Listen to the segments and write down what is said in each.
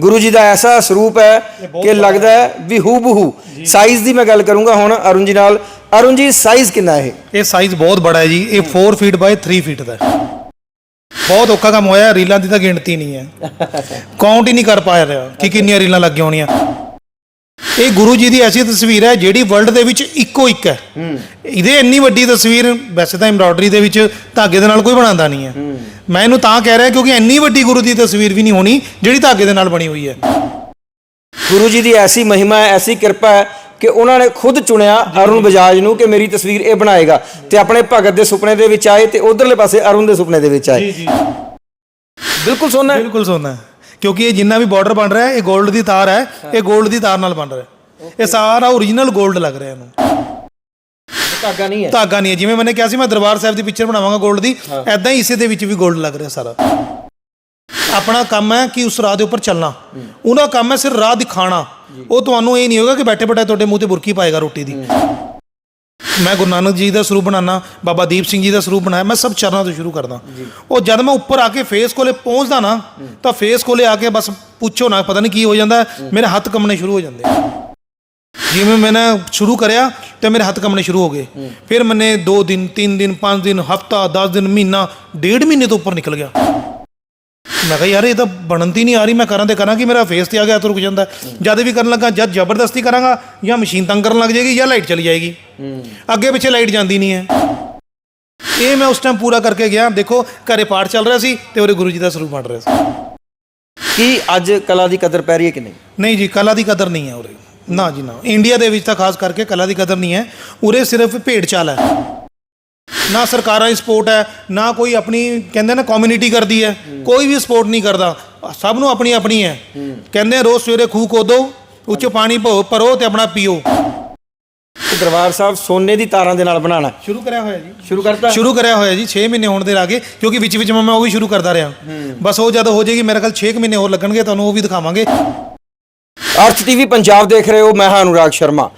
ਗੁਰੂ ਜੀ ਦਾ ਐਸਾ ਸਰੂਪ ਹੈ ਕਿ ਲੱਗਦਾ ਹੈ। ਵੀ ਹੂ ਬਹੂ ਸਾਈਜ਼ ਦੀ ਮੈਂ ਗੱਲ ਕਰੂੰਗਾ ਹੁਣ ਅਰੁਣ ਜੀ ਨਾਲ। ਅਰੁਣ ਜੀ ਸਾਈਜ਼ ਕਿੰਨਾ ਹੈ ਇਹ ਸਾਈਜ਼ ਬਹੁਤ ਬੜਾ ਹੈ ਜੀ। ਇਹ 4 ਫੀਟ ਬਾਈ 3 ਫੀਟ ਦਾ ਹੈ। ਬਹੁਤ ਔਖਾ ਕੰਮ ਹੋਇਆ ਰੀਲਾਂ ਦੀ ਤਾਂ ਗਿਣਤੀ ਨਹੀਂ ਹੈ। ਕਾਊਂਟ ਹੀ ਨਹੀਂ ਕਰ ਪਾ ਰਿਹਾ ਕਿ ਕਿੰਨੀਆਂ ਰੀਲਾਂ ਲੱਗੀਆਂ ਹੋਣੀਆਂ। ਇਹ ਗੁਰੂ ਜੀ ਦੀ ਐਸੀ ਤਸਵੀਰ ਹੈ ਜਿਹੜੀ ਵਰਲਡ ਦੇ ਵਿੱਚ ਇੱਕੋ ਇੱਕ ਹੈ। ਇਹਦੇ ਇੰਨੀ ਵੱਡੀ ਤਸਵੀਰ ਵੈਸੇ ਤਾਂ ਐਮਬਰਾਇਡਰੀ ਦੇ ਵਿੱਚ ਧਾਗੇ ਦੇ ਨਾਲ ਕੋਈ ਬਣਾਉਂਦਾ ਨਹੀਂ ਹੈ। ਮੈਂ ਇਹਨੂੰ ਤਾਂ ਕਹਿ ਰਿਹਾ ਕਿਉਂਕਿ ਇੰਨੀ ਵੱਡੀ ਗੁਰੂ ਦੀ ਤਸਵੀਰ ਵੀ ਨਹੀਂ ਹੋਣੀ ਜਿਹੜੀ ਧਾਗੇ ਦੇ ਨਾਲ ਬਣੀ ਹੋਈ ਹੈ। ਗੁਰੂ ਜੀ ਦੀ ਐਸੀ ਮਹਿਮਾ ਹੈ ਐਸੀ ਕਿਰਪਾ ਹੈ ਕਿ ਉਹਨਾਂ ਨੇ ਖੁਦ ਚੁਣਿਆ ਅਰੁਣ ਬਜਾਜ ਨੂੰ ਕਿ ਮੇਰੀ ਤਸਵੀਰ ਇਹ ਬਣਾਏਗਾ ਤੇ ਆਪਣੇ ਭਗਤ ਦੇ ਸੁਪਨੇ ਦੇ ਵਿੱਚ ਆਏ ਤੇ ਉਧਰਲੇ ਪਾਸੇ ਅਰੁਣ ਦੇ ਸੁਪਨੇ ਦੇ ਵਿੱਚ ਆਏ। ਜੀ ਬਿਲਕੁਲ ਸੋਨਾ ਹੈ। ਬਿਲਕੁਲ ਸੋਨਾ ਹੈ। ਕਿਉਂਕਿ ਇਹ ਜਿੰਨਾ ਵੀ ਬਾਰਡਰ ਬਣ ਰਿਹਾ ਹੈ ਇਹ 골ਡ ਦੀ ਤਾਰ ਹੈ ਇਹ 골ਡ ਦੀ ਤਾਰ ਨਾਲ ਬਣ ਰਿਹਾ ਹੈ। ਇਹ ਸਾਰਾ ओरिजिनल 골ਡ ਲੱਗ ਰਿਹਾ ਇਹਨੂੰ। ਧਾਗਾ ਨਹੀਂ ਹੈ। ਧਾਗਾ ਨਹੀਂ ਹੈ। ਜਿਵੇਂ ਮੈਨੇ ਕਿਹਾ ਸੀ ਮੈਂ ਦਰਬਾਰ ਸਾਹਿਬ ਦੀ ਪਿਕਚਰ ਬਣਾਵਾਂਗਾ 골ਡ ਦੀ ਐਦਾਂ ਹੀ ਇਸੇ ਦੇ ਵਿੱਚ ਵੀ 골ਡ ਲੱਗ ਰਿਹਾ ਸਾਰਾ। ਆਪਣਾ ਕੰਮ ਹੈ ਕਿ ਉਸ ਰਾਹ ਦੇ ਉੱਪਰ ਚੱਲਣਾ। ਉਹਨਾਂ ਕੰਮ ਹੈ ਸਿਰ ਰਾਹ ਦਿਖਾਣਾ ਉਹ ਤੁਹਾਨੂੰ ਇਹ ਨਹੀਂ ਹੋਗਾ ਕਿ ਬੈਠੇ ਬੈਠੇ ਤੁਹਾਡੇ ਮੂੰਹ ਤੇ ਬੁਰਕੀ ਪਾਏਗਾ ਰੋਟੀ ਦੀ। ਮੈਂ ਗੁਰੂ ਨਾਨਕ ਜੀ ਦਾ ਸਰੂਪ ਬਣਾਣਾ ਬਾਬਾ ਦੀਪ ਸਿੰਘ ਜੀ ਦਾ ਸਰੂਪ ਬਣਾਇਆ ਮੈਂ ਸਭ ਚਰਨਾਂ ਤੋਂ ਸ਼ੁਰੂ ਕਰਦਾ। ਉਹ ਜਦ ਮੈਂ ਉੱਪਰ ਆ ਕੇ ਫੇਸ ਕੋਲੇ ਪਹੁੰਚਦਾ ਨਾ ਤਾਂ ਫੇਸ ਕੋਲੇ ਆ ਕੇ ਬਸ ਪੁੱਛੋ ਨਾ ਪਤਾ ਨਹੀਂ ਕੀ ਹੋ ਜਾਂਦਾ ਮੇਰੇ ਹੱਥ ਕੰਮਣੇ ਸ਼ੁਰੂ ਹੋ ਜਾਂਦੇ। ਜਿਵੇਂ ਮੈਨੇ ਸ਼ੁਰੂ ਕਰਿਆ ਤੇ ਮੇਰੇ ਹੱਥ ਕੰਮਣੇ ਸ਼ੁਰੂ ਹੋ ਗਏ। ਫਿਰ ਮੈਨੇ 2 ਦਿਨ 3 ਦਿਨ 5 ਦਿਨ ਹਫਤਾ 10 ਦਿਨ ਮਹੀਨਾ ਡੇਢ ਮਹੀਨੇ ਤੋਂ ਉੱਪਰ ਨਿਕਲ ਗਿਆ। ਮੈਂ ਕਿਹਾ ਯਾਰ ਇਹ ਤਾਂ ਬਣਨ ਦੀ ਨਹੀਂ ਆ ਰਹੀ। ਮੈਂ ਕਰਾਂ ਤੇ ਕਰਾਂ ਕਿ ਮੇਰਾ ਫੇਸ ਤੇ ਆ ਗਿਆ ਤਾਂ ਰੁਕ ਜਾਂਦਾ। ਜਦ ਵੀ ਕਰਨ ਲੱਗਾ ਜਦ ਜ਼ਬਰਦਸਤੀ ਕਰਾਂਗਾ ਜਾਂ ਮਸ਼ੀਨ ਤੰਗ ਕਰਨ ਲੱਗ ਜਾਏਗੀ ਜਾਂ ਲਾਈਟ ਚਲੀ ਜਾਏਗੀ। ਅੱਗੇ ਪਿੱਛੇ ਲਾਈਟ ਜਾਂਦੀ ਨਹੀਂ ਹੈ। ਇਹ ਮੈਂ ਉਸ ਟਾਈਮ ਪੂਰਾ ਕਰਕੇ ਗਿਆ। ਦੇਖੋ ਘਰੇ ਪਾਠ ਚੱਲ ਰਿਹਾ ਸੀ ਤੇ ਉਹਦੇ ਗੁਰੂ ਜੀ ਦਾ ਸਰੂਪ ਬਣ ਰਿਹਾ ਸੀ। ਕੀ ਅੱਜ ਕਲਾ ਦੀ ਕਦਰ ਪੈ ਰਹੀ ਹੈ ਕਿ ਨਹੀਂ? ਨਹੀਂ ਜੀ ਕਲਾ ਦੀ ਕਦਰ ਨਹੀਂ ਹੈ ਉਰੇ। ਨਾ ਜੀ ਨਾ। ਇੰਡੀਆ ਦੇ ਵਿੱਚ ਤਾਂ ਖਾਸ ਕਰਕੇ ਕਲਾ ਦੀ ਕਦਰ ਨਹੀਂ ਹੈ। ਉਰੇ ਸਿਰਫ ਭੇਡ ਚਾਲ ਹੈ। ਨਾ ਸਰਕਾਰਾਂ ਦੀ ਸਪੋਰਟ ਹੈ ਨਾ ਕੋਈ ਆਪਣੀ ਕਹਿੰਦੇ ਨਾ ਕਮਿਊਨਿਟੀ ਕਰਦੀ ਹੈ। ਕੋਈ ਵੀ ਸਪੋਰਟ ਨਹੀਂ ਕਰਦਾ। ਸਭ ਨੂੰ ਆਪਣੀ ਆਪਣੀ ਹੈ। ਕਹਿੰਦੇ ਆ, ਰੋਜ਼ ਸਵੇਰੇ ਖੂਹ ਖੋਦੋ ਉੱਚ ਪਾਣੀ ਭੋ- ਭਰੋ ਤੇ ਆਪਣਾ ਪੀਓ। ਤੇ ਦਰਬਾਰ ਸਾਹਿਬ ਸੋਨੇ ਦੀ ਤਾਰਾਂ ਦੇ ਨਾਲ ਬਣਾਉਣਾ ਹੈ। ਸ਼ੁਰੂ ਕਰਿਆ ਹੋਇਆ ਜੀ। ਸ਼ੁਰੂ ਕਰਤਾ? ਸ਼ੁਰੂ ਕਰਿਆ ਹੋਇਆ ਜੀ 6 ਮਹੀਨੇ ਹੋਣ ਦੇ ਲਾਗੇ ਕਿਉਂਕਿ ਵਿੱਚ ਵਿੱਚ ਮੈਂ ਉਹ ਵੀ ਸ਼ੁਰੂ ਕਰਦਾ ਰਿਹਾ। ਬਸ ਉਹ ਜਦ ਹੋ ਜਾਏਗੀ ਮੇਰੇ ਖਿਆਲ 6 ਮਹੀਨੇ ਹੋਰ ਲੱਗਣਗੇ ਤੁਹਾਨੂੰ ਉਹ ਵੀ ਦਿਖਾਵਾਂਗੇ। ਅਰਥ ਟੀਵੀ ਪੰਜਾਬ ਦੇਖ ਰਹੇ ਹੋ, ਮੈਂ ਹਾਂ ਅਨੁਰਾਗ ਸ਼ਰਮਾ।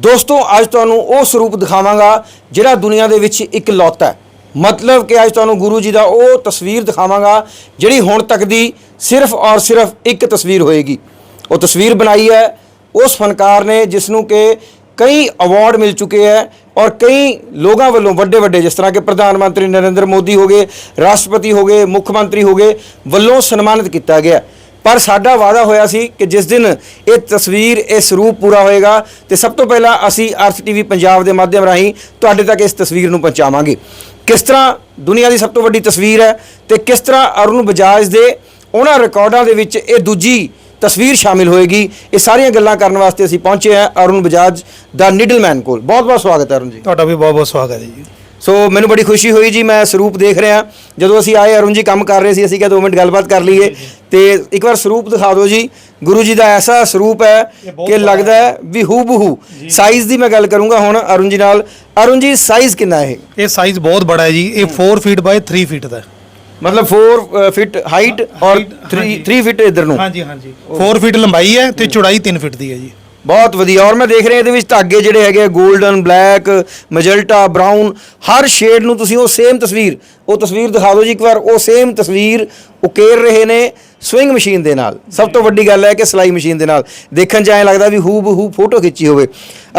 ਦੋਸਤੋ, ਅੱਜ ਤੁਹਾਨੂੰ ਉਹ ਸਰੂਪ ਦਿਖਾਵਾਂਗਾ ਜਿਹੜਾ ਦੁਨੀਆ ਦੇ ਵਿੱਚ ਇੱਕ ਇਕਲੌਤਾ ਹੈ। ਮਤਲਬ ਕਿ ਅੱਜ ਤੁਹਾਨੂੰ ਗੁਰੂ ਜੀ ਦਾ ਉਹ ਤਸਵੀਰ ਦਿਖਾਵਾਂਗਾ ਜਿਹੜੀ ਹੁਣ ਤੱਕ ਦੀ ਸਿਰਫ ਔਰ ਸਿਰਫ ਇੱਕ ਤਸਵੀਰ ਹੋਏਗੀ। ਉਹ ਤਸਵੀਰ ਬਣਾਈ ਹੈ, ਉਸ ਫਨਕਾਰ ਨੇ ਜਿਸ ਨੂੰ ਕਿ ਕਈ ਅਵਾਰਡ ਮਿਲ ਚੁੱਕੇ ਹੈ ਔਰ ਕਈ ਲੋਕਾਂ ਵੱਲੋਂ ਵੱਡੇ ਵੱਡੇ, ਜਿਸ ਤਰ੍ਹਾਂ ਕਿ ਪ੍ਰਧਾਨ ਮੰਤਰੀ ਨਰਿੰਦਰ ਮੋਦੀ ਹੋ ਗਏ, ਰਾਸ਼ਟਰਪਤੀ ਹੋ ਗਏ, ਮੁੱਖ ਮੰਤਰੀ ਹੋ ਗਏ, ਵੱਲੋਂ ਸਨਮਾਨਿਤ ਕੀਤਾ ਗਿਆ ਪਰ ਸਾਡਾ ਵਾਅਦਾ ਹੋਇਆ ਸੀ ਕਿ ਜਿਸ ਦਿਨ ਇਹ ਤਸਵੀਰ ਇਹ ਸਰੂਪ ਪੂਰਾ ਹੋਏਗਾ ਤੇ ਸਭ ਤੋਂ ਪਹਿਲਾਂ ਅਸੀਂ ਅਰਥ ਟੀਵੀ ਪੰਜਾਬ ਦੇ ਮਾਧਿਅਮ ਰਾਹੀਂ ਤੁਹਾਡੇ ਤੱਕ ਇਸ ਤਸਵੀਰ ਨੂੰ ਪਹੁੰਚਾਵਾਂਗੇ। ਕਿਸ ਤਰ੍ਹਾਂ ਦੁਨੀਆ ਦੀ ਸਭ ਤੋਂ ਵੱਡੀ ਤਸਵੀਰ ਹੈ ਤੇ ਕਿਸ ਤਰ੍ਹਾਂ ਅਰੁਣ ਬਜਾਜ ਦੇ ਉਹਨਾਂ ਰਿਕਾਰਡਾਂ ਦੇ ਵਿੱਚ ਇਹ ਦੂਜੀ ਤਸਵੀਰ ਸ਼ਾਮਿਲ ਹੋਏਗੀ ਇਹ ਸਾਰੀਆਂ ਗੱਲਾਂ ਕਰਨ ਵਾਸਤੇ ਅਸੀਂ ਪਹੁੰਚੇ ਹਾਂ ਅਰੁਣ ਬਜਾਜ ਦਾ ਨਿਡਲਮੈਨ ਕੋਲ। ਬਹੁਤ ਬਹੁਤ ਸਵਾਗਤ ਹੈ ਅਰੁਣ ਜੀ। ਤੁਹਾਡਾ ਵੀ ਬਹੁਤ ਬਹੁਤ ਸਵਾਗਤ ਹੈ ਜੀ। ਸੋ ਮੈਨੂੰ ਬੜੀ ਖੁਸ਼ੀ ਹੋਈ ਜੀ ਮੈਂ ਸਰੂਪ ਦੇਖ ਰਿਹਾ। ਜਦੋਂ ਅਸੀਂ ਆਏ ਅਰੁਣ ਜੀ ਕੰਮ ਕਰ ਰਹੇ ਸੀ ਅਸੀਂ ਕਿਹਾ 2 ਮਿੰਟ ਗੱਲਬਾਤ ਕਰ ਲਈਏ। ਤੇ ਇੱਕ ਵਾਰ ਸਰੂਪ ਦਿਖਾ ਦਿਓ ਜੀ। ਗੁਰੂ ਜੀ ਦਾ ਐਸਾ ਸਰੂਪ ਹੈ ਕਿ ਲੱਗਦਾ ਹੈ। ਵੀ ਹੂ ਬਹੂ ਸਾਈਜ਼ ਦੀ ਮੈਂ ਗੱਲ ਕਰੂੰਗਾ ਹੁਣ ਅਰੁਣ ਜੀ ਨਾਲ। ਅਰੁਣ ਜੀ ਸਾਈਜ਼ ਕਿੰਨਾ ਹੈ ਇਹ? ਸਾਈਜ਼ ਬਹੁਤ ਬੜਾ ਹੈ ਜੀ। ਇਹ 4 ਫੀਟ ਬਾਈ 3 ਫੀਟ ਦਾ ਹੈ। ਮਤਲਬ 4 ਫਿਟ ਹਾਈਟ ਔਰ Height, 3 ਹਾਂਜੀ। 3 ਫਿਟ ਇਧਰ ਨੂੰ। ਹਾਂਜੀ ਹਾਂਜੀ। 4 ਫੀਟ ਲੰਬਾਈ ਹੈ ਤੇ ਚੌੜਾਈ 3 ਫੀਟ ਦੀ ਹੈ ਜੀ। ਬਹੁਤ ਵਧੀਆ। ਔਰ ਮੈਂ ਦੇਖ ਰਿਹਾ ਇਹਦੇ ਵਿੱਚ ਧਾਗੇ ਜਿਹੜੇ ਹੈਗੇ 골ਡਨ ਬਲੈਕ ਮੈਜੈਂਟਾ ਬ੍ਰਾਊਨ ਹਰ ਸ਼ੇਡ ਨੂੰ ਤੁਸੀਂ ਉਹ ਸੇਮ ਤਸਵੀਰ ਉਹ ਤਸਵੀਰ ਦਿਖਾ ਦਿਓ ਜੀ ਇੱਕ ਵਾਰ। ਉਹ ਸੇਮ ਤਸਵੀਰ ਉਕੇਰ ਰਹੇ ਨੇ। ਸਵਿੰਗ ਮਸ਼ੀਨ ਦੇ ਨਾਲ। ਸਭ ਤੋਂ ਵੱਡੀ ਗੱਲ ਹੈ ਕਿ ਸਲਾਈ ਮਸ਼ੀਨ ਦੇ ਨਾਲ। ਦੇਖਣ 'ਚ ਐਂ ਲੱਗਦਾ ਵੀ ਹੂ ਬਹੂ ਫੋਟੋ ਖਿੱਚੀ ਹੋਵੇ।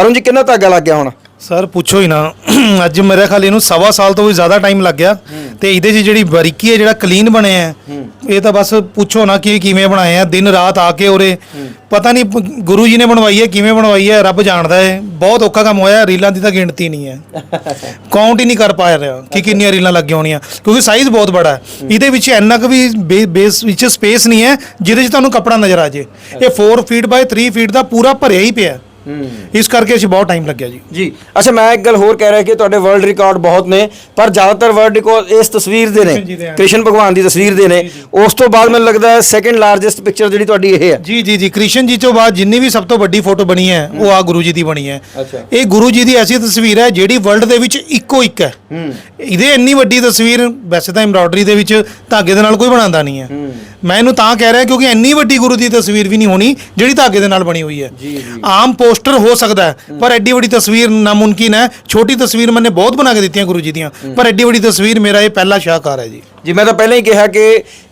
ਅਰੁਣ ਜੀ, ਕਿੰਨਾ ਧਾਗਾ ਲੱਗ ਗਿਆ ਹੁਣ? ਸਰ ਪੁੱਛੋ ਹੀ ਨਾ। ਅੱਜ ਮੇਰੇ ਖਿਆਲ ਇਹਨੂੰ ਸਵਾ ਸਾਲ ਤੋਂ ਵੀ ਜ਼ਿਆਦਾ ਟਾਈਮ ਲੱਗ ਗਿਆ। ਤੇ ਇਹਦੇ 'ਚ ਜਿਹੜੀ ਬਾਰੀਕੀ ਹੈ ਜਿਹੜਾ ਕਲੀਨ ਬਣਿਆ ਹੈ ਇਹ ਤਾਂ ਬਸ ਪੁੱਛੋ ਨਾ ਕਿ ਕਿਵੇਂ ਬਣਾਏ ਆ। ਦਿਨ ਰਾਤ ਆ ਕੇ ਉਰੇ ਪਤਾ ਨਹੀਂ ਗੁਰੂ ਜੀ ਨੇ ਬਣਵਾਈ ਹੈ ਕਿਵੇਂ ਬਣਵਾਈ ਹੈ ਰੱਬ ਜਾਣਦਾ ਹੈ। ਬਹੁਤ ਔਖਾ ਕੰਮ ਹੋਇਆ ਰੀਲਾਂ ਦੀ ਤਾਂ ਗਿਣਤੀ ਨਹੀਂ ਹੈ। ਕਾਊਂਟ ਹੀ ਨਹੀਂ ਕਰ ਪਾ ਰਿਹਾ ਕਿ ਕਿੰਨੀਆਂ ਰੀਲਾਂ ਲੱਗੀਆਂ ਹੋਣੀਆਂ। ਕਿਉਂਕਿ ਸਾਈਜ਼ ਬਹੁਤ ਬੜਾ ਹੈ। ਇਹਦੇ ਵਿੱਚ ਇੰਨਾ ਕੁ ਵੀ ਬੇਸ ਵਿੱਚ ਸਪੇਸ ਨਹੀਂ ਹੈ ਜਿਹਦੇ 'ਚ ਤੁਹਾਨੂੰ ਕੱਪੜਾ ਨਜ਼ਰ ਆ ਜੇ। ਇਹ 4 ਫੀਟ ਬਾਈ 3 ਫੀਟ ਦਾ ਪੂਰਾ ਭਰਿਆ ਹੀ ਪਿਆ। ਇਸ ਕਰਕੇ ਅਸੀਂ ਬਹੁਤ ਟਾਈਮ ਲੱਗਿਆ ਜੀ। ਜੀ। ਅੱਛਾ ਮੈਂ ਇੱਕ ਗੱਲ ਹੋਰ ਕਹਿ ਰਿਹਾ ਕਿ ਤੁਹਾਡੇ ਵਰਲਡ ਰਿਕਾਰਡ ਬਹੁਤ ਨੇ ਪਰ ਜ਼ਿਆਦਾਤਰ ਵਰਲਡ ਰਿਕਾਰਡ ਇਸ ਤਸਵੀਰ ਦੇ ਨੇ। ਕ੍ਰਿਸ਼ਨ ਭਗਵਾਨ ਦੀ ਤਸਵੀਰ ਦੇ ਨੇ। ਉਸ ਤੋਂ ਬਾਅਦ ਮੈਨੂੰ ਲੱਗਦਾ ਹੈ ਸੈਕੰਡ ਲਾਰਜੈਸਟ ਪਿਕਚਰ ਜਿਹੜੀ ਤੁਹਾਡੀ ਇਹ ਹੈ। ਜੀ ਜੀ ਜੀ। ਕ੍ਰਿਸ਼ਨ ਜੀ ਤੋਂ ਬਾਅਦ ਜਿੰਨੀ ਵੀ ਸਭ ਤੋਂ ਵੱਡੀ ਫੋਟੋ ਬਣੀ ਹੈ ਉਹ ਆ ਗੁਰੂ ਜੀ ਦੀ ਬਣੀ ਹੈ। ਅੱਛਾ। ਇਹ ਗੁਰੂ ਜੀ ਦੀ ਐਸੀ ਤਸਵੀਰ ਹੈ ਜਿਹੜੀ ਵਰਲਡ ਦੇ ਵਿੱਚ ਇੱਕੋ ਇੱਕ ਹੈ। ਇਹਦੇ ਇੰਨੀ ਵੱਡੀ ਤਸਵੀਰ ਵੈਸੇ ਤਾਂ ਐਮਬਰਾਇਡਰੀ ਦੇ ਵਿੱਚ ਧਾਗੇ ਦੇ ਨਾਲ ਕੋਈ ਬਣਾਉਂਦਾ ਨਹੀਂ ਹੈ। ਮੈਂ ਇਹਨੂੰ ਤਾਂ ਕਹਿ ਰਿਹਾ ਕਿਉਂਕਿ ਇੰਨੀ ਵੱਡੀ ਗੁਰੂ ਦੀ ਤਸਵੀਰ ਵੀ ਨਹੀਂ ਹੋਣੀ ਜਿਹੜੀ ਧਾਗੇ ਦੇ ਨਾਲ ਬਣੀ ਹੋਈ ਹੈ। ਆਮ ਪੋਸਟਰ ਹੋ ਸਕਦਾ ਹੈ ਪਰ ਐਡੀ ਵੱਡੀ ਤਸਵੀਰ ਨਾਮੁਮਕਿਨ ਹੈ। ਛੋਟੀ ਤਸਵੀਰ ਮੈਨੇ ਬਹੁਤ ਬਣਾ ਕੇ ਦਿੱਤੀਆਂ ਗੁਰੂ ਜੀ ਦੀਆਂ। ਪਰ ਐਡੀ ਵੱਡੀ ਤਸਵੀਰ ਮੇਰਾ ਇਹ ਪਹਿਲਾ ਸ਼ਾਹਕਾਰ ਹੈ ਜੀ। ਜੀ ਮੈਂ ਤਾਂ ਪਹਿਲਾਂ ਹੀ ਕਿਹਾ ਕਿ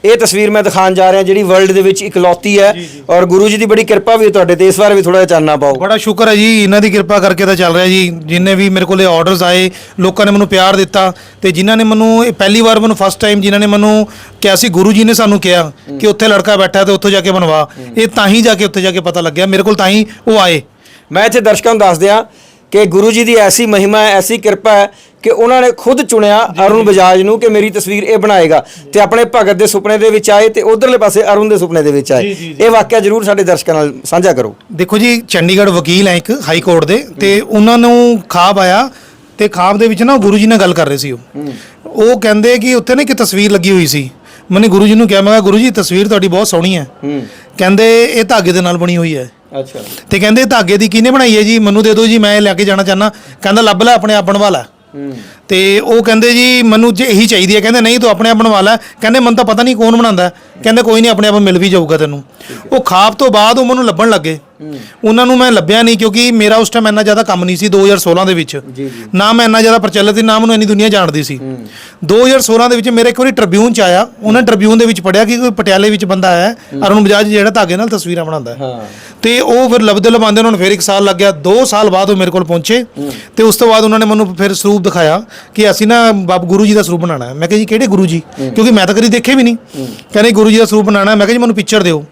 ਇਹ ਤਸਵੀਰ ਮੈਂ ਦਿਖਾਉਣ ਜਾ ਰਿਹਾ ਜਿਹੜੀ ਵਰਲਡ ਦੇ ਵਿੱਚ ਇਕਲੌਤੀ ਹੈ ਔਰ ਗੁਰੂ ਜੀ ਦੀ ਬੜੀ ਕਿਰਪਾ ਵੀ ਹੈ ਤੁਹਾਡੇ ਤੇ ਇਸ ਬਾਰੇ ਵੀ ਥੋੜਾ ਜਿਹਾ ਚਾਨਣਾ ਪਾਓ। ਬੜਾ ਸ਼ੁਕਰ ਹੈ ਜੀ ਇਹਨਾਂ ਦੀ ਕਿਰਪਾ ਕਰਕੇ ਤਾਂ ਚੱਲ ਰਿਹਾ ਜੀ ਜਿੰਨੇ ਵੀ ਮੇਰੇ ਕੋਲੇ ਆਰਡਰਸ ਆਏ ਲੋਕਾਂ ਨੇ ਮੈਨੂੰ ਪਿਆਰ ਦਿੱਤਾ ਤੇ ਜਿਨ੍ਹਾਂ ਨੇ ਮੈਨੂੰ ਇਹ ਪਹਿਲੀ ਵਾਰ ਮੈਨੂੰ ਫਸਟ ਟਾਈਮ ਜਿਨ੍ਹਾਂ ਨੇ ਮੈਨੂੰ ਕਿਹਾ ਸੀ ਗੁਰੂ ਜੀ ਨੇ ਸਾਨੂੰ ਕਿਹਾ ਕਿ ਉੱਥੇ ਲੜਕਾ ਬੈਠਾ ਤੇ ਉੱਥੋਂ ਜਾ ਕੇ ਬਣਵਾ। ਇਹ ਤਾਂ ਹੀ ਜਾ ਕੇ ਉੱਥੇ ਜਾ ਕੇ ਪਤਾ ਲੱਗਿਆ ਮੇਰੇ ਕੋਲ ਤਾਂ ਹੀ ਉਹ ਆਏ। ਮੈਂ ਇੱਥੇ ਦਰਸ਼ਕਾਂ ਨੂੰ ਦੱਸ ਦਿਆਂ ਕਿ ਗੁਰੂ ਜੀ ਦੀ ਐਸੀ ਮਹਿਮਾ ਹੈ ਐਸੀ ਕਿਰਪਾ ਹੈ ਕਿ ਉਹਨਾਂ ਨੇ ਖੁਦ ਚੁਣਿਆ ਅਰੁਣ ਬਜਾਜ ਨੂੰ ਕਿ ਮੇਰੀ ਤਸਵੀਰ ਇਹ ਬਣਾਏਗਾ ਤੇ ਆਪਣੇ ਭਗਤ ਦੇ ਸੁਪਨੇ ਦੇ ਵਿੱਚ ਆਏ ਤੇ ਉਧਰਲੇ ਪਾਸੇ ਅਰੁਣ ਦੇ ਸੁਪਨੇ ਦੇ ਵਿੱਚ ਆਏ। ਇਹ ਵਾਕਿਆ ਜਰੂਰ ਸਾਡੇ ਦਰਸ਼ਕਾਂ ਨਾਲ ਸਾਂਝਾ ਕਰੋ। ਦੇਖੋ ਜੀ ਚੰਡੀਗੜ੍ਹ ਵਕੀਲ ਹੈ ਇੱਕ ਹਾਈ ਕੋਰਟ ਦੇ ਤੇ ਉਹਨਾਂ ਨੂੰ ਖਾਬ ਆਇਆ ਤੇ ਖਾਬ ਦੇ ਵਿੱਚ ਨਾ ਉਹ ਗੁਰੂ ਜੀ ਨਾਲ ਗੱਲ ਕਰ ਰਹੇ ਸੀ ਉਹ। ਉਹ ਕਹਿੰਦੇ ਕਿ ਉੱਥੇ ਨਾ ਇੱਕ ਤਸਵੀਰ ਲੱਗੀ ਹੋਈ ਸੀ। ਮੈਨੇ ਗੁਰੂ ਜੀ ਨੂੰ ਕਿਹਾ ਮੈਂ ਕਿਹਾ ਗੁਰੂ ਜੀ ਤਸਵੀਰ ਤੁਹਾਡੀ ਬਹੁਤ ਸੋਹਣੀ ਹੈ। ਹੂੰ। ਕਹਿੰਦੇ ਇਹ ਧਾਗੇ ਦੇ ਨਾਲ ਬਣੀ ਹੋਈ ਹੈ। ਅੱਛਾ। ਤੇ ਕਹਿੰਦੇ ਧਾਗੇ ਦੀ ਕਿਹਨੇ ਬਣਾਈ ਹੈ ਜੀ? ਮੈਨੂੰ ਦੇ ਦਿਓ ਜੀ ਮੈਂ ਇਹ ਲੈ ਕੇ ਜਾਣਾ ਚਾਹਨਾ। ਕਹਿੰਦਾ ਲੱਭ ਲੈ ਆਪਣੇ ਆਪ ਬਣਵਾ ਲੈ। ਤੇ ਉਹ ਕਹਿੰਦੇ ਜੀ ਮੈਨੂੰ ਜੇ ਇਹੀ ਚਾਹੀਦੀ ਹੈ ਕਹਿੰਦੇ ਨਹੀਂ ਤੂੰ ਆਪਣੇ ਆਪ ਬਣਵਾ ਲੈ। ਕਹਿੰਦੇ ਮੈਨੂੰ ਤਾਂ ਪਤਾ ਨਹੀਂ ਕੌਣ ਬਣਾਉਂਦਾ। ਕਹਿੰਦੇ ਕੋਈ ਨਹੀਂ ਆਪਣੇ ਆਪ ਮਿਲ ਵੀ ਜਾਊਗਾ ਤੈਨੂੰ। ਉਹ ਖਾਬ ਤੋਂ ਬਾਅਦ ਉਹ ਮੈਨੂੰ ਲੱਭਣ ਲੱਗੇ। ਉਹਨਾਂ ਨੂੰ ਮੈਂ ਲੱਭਿਆ ਨਹੀਂ ਕਿਉਂਕਿ ਮੇਰਾ ਉਸ ਟਾਈਮ ਇੰਨਾ ਜ਼ਿਆਦਾ ਕੰਮ ਨਹੀਂ ਸੀ 2016 ਦੇ ਵਿੱਚ। ਨਾ ਮੈਂ ਇੰਨਾ ਜ਼ਿਆਦਾ ਪ੍ਰਚਲਿਤ ਸੀ ਨਾ ਮੈਨੂੰ ਇੰਨੀ ਦੁਨੀਆ ਜਾਣਦੀ ਸੀ। 2016 ਦੇ ਵਿੱਚ ਮੇਰੇ ਇੱਕ ਵਾਰੀ ਟ੍ਰਿਬਿਊਨ ਚ ਆਇਆ। ਉਹਨਾਂ ਟ੍ਰਿਬਿਊਨ ਦੇ ਵਿੱਚ ਪੜਿਆ ਕਿ ਕੋਈ ਪਟਿਆਲੇ ਵਿੱਚ ਬੰਦਾ ਹੈ ਅਰੁਣ ਬਜਾਜ ਜਿਹੜਾ ਧਾਗੇ ਨਾਲ ਤਸਵੀਰਾਂ ਬਣਾਉਂਦਾ ਹੈ। ਤੇ ਉਹ ਫਿਰ ਲੱਭਦੇ ਲਵਾਉਂਦੇ ਉਹਨਾਂ ਨੂੰ ਫਿਰ ਇੱਕ ਸਾਲ ਲੱਗ ਗਿਆ। 2 ਸਾਲ ਬਾਅਦ ਉਹ ਮੇਰੇ ਕੋਲ ਪਹੁੰਚੇ। ਤੇ ਉਸ ਤੋਂ ਬਾਅਦ ਉਹਨਾਂ ਨੇ ਮੈਨੂੰ ਫਿਰ ਸਰੂਪ ਦਿਖਾਇਆ ਕਿ ਅਸੀਂ ਨਾ ਬਾਬ ਗੁਰੂ ਜੀ ਦਾ ਸਰੂਪ ਬਣਾਉਣਾ ਹੈ। ਮੈਂ ਕਿਹਾ ਜੀ ਕਿਹੜੇ ਗੁਰੂ ਜੀ? ਕਿਉਂਕਿ ਮੈਂ ਤਾਂ ਕਦੀ ਦੇਖੇ ਵੀ ਨਹੀਂ। ਕਹਿੰਦੇ ਗੁਰੂ ਜੀ ਦਾ ਸਰੂਪ ਬਣਾਉਣਾ ਮੈਂ ਕਿਹਾ ਜੀ ਮੈਨੂੰ ਪਿਕਚਰ ਦਿਓ।